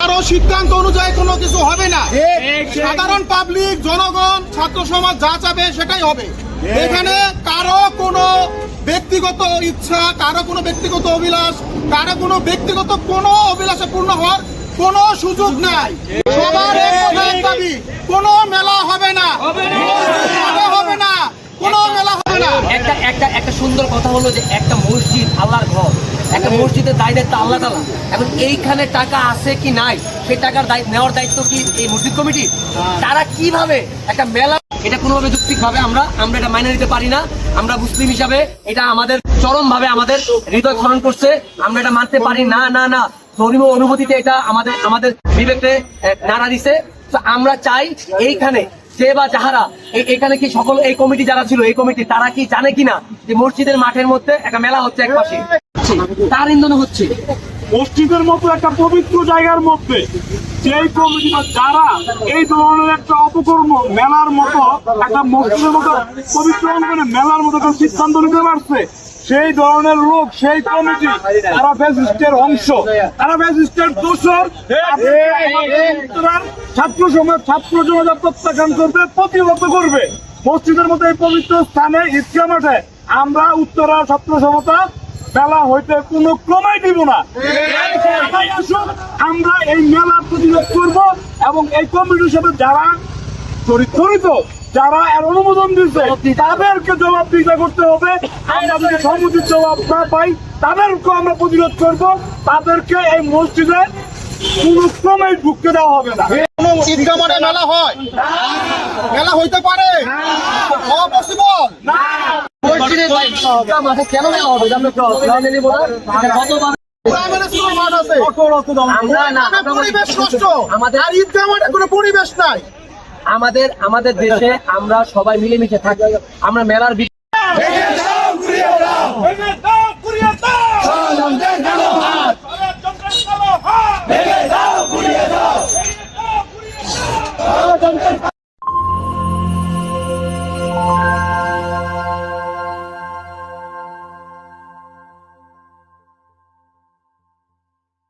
কারও সিদ্ধান্ত অনুযায়ী কোনো কিছু হবে না। সাধারণ পাবলিক জনগণ ছাত্র সমাজ যা চাবে সেটাই হবে। এখানে কারও কোনো ব্যক্তিগত ইচ্ছা কারও কোনো ব্যক্তিগত অভিলাষ কারও কোনো ব্যক্তিগত কোনো অভিলাষে পূর্ণ হওয়ার কোনো সুযোগ নাই। সবার দাবি কোনো মেলা হবে না। হবে না। কোনো মেলা হবে না। একটা একটা একটা সুন্দর কথা হলো যে একটা মসজিদ আল্লাহর ঘর। একটা মসজিদের দায়িত্ব আল্লাহ তালা। এখন এইখানে টাকা আছে কি নাই সেই টাকার দায়িত্ব নেওয়ার দায়িত্ব কি এই মসজিদ কমিটি? তারা কীভাবে একটা মেলা এটা কোনোভাবে যৌক্তিক ভাবে আমরা আমরা এটা মাইনে নিতে পারি না। আমরা মুসলিম হিসাবে এটা আমাদের চরম ভাবে আমাদের হৃদয় খনন করছে। আমরা এটা মানতে পারি। না না না। ধর্মীয় অনুভূতিতে এটা আমাদের আমাদের বিবেকে নাড়া দিছে। তো আমরা চাই এইখানে যে বা যাহারা এখানে কি সকল এই কমিটি যারা ছিল এই কমিটি তারা কি জানে কিনা যে মসজিদের মাঠের মধ্যে একটা মেলা হচ্ছে এক পাশে তার ইন্ধন হচ্ছে। মসজিদের মতো একটা পবিত্র জায়গার মধ্যে যেই কমিটি যারা এই ধরনের একটা অপকর্ম মেলার মতো একটা মসজিদের মতো পবিত্র অঙ্গনে মেলার মতো একটা সিদ্ধান্ত নিতে পারছে সেই ধরনের লোক সেই কমিটি তারা ফ্যাসিস্টের অংশ। তারা ফ্যাসিস্টের দোষর। ছাত্র সমাজ ছাত্র জনতা প্রত্যাখ্যান করবে প্রতিহত করবে। মসজিদের মতো এই পবিত্র স্থানে ঈদগা মাঠে আমরা উত্তরা ছাত্র সমতা মেলা হইতে কোনো ক্রমাই দিব না। আমরা এই মেলার প্রতিরোধ করব এবং এই কমিটির সাথে যারা জড়ি- জড়িত যারা এর অনুমোদন দিচ্ছে তাদেরকে জবাবদিহিতা করতে হবে। আমরা যদি সম্মতির জবাব না পাই তাদেরকে আমরা প্রতিরোধ করব। তাদেরকে এই মসজিদে কোনো ক্রমেই ঢুকতে দেওয়া হবে না। ঈদগাহ মেলা হয়? মেলা হইতে পারে? অপসিবল মাঠে কেন হবে? আমাদের আমাদের দেশে আমরা সবাই মিলেমিশে থাকি। আমরা মেলার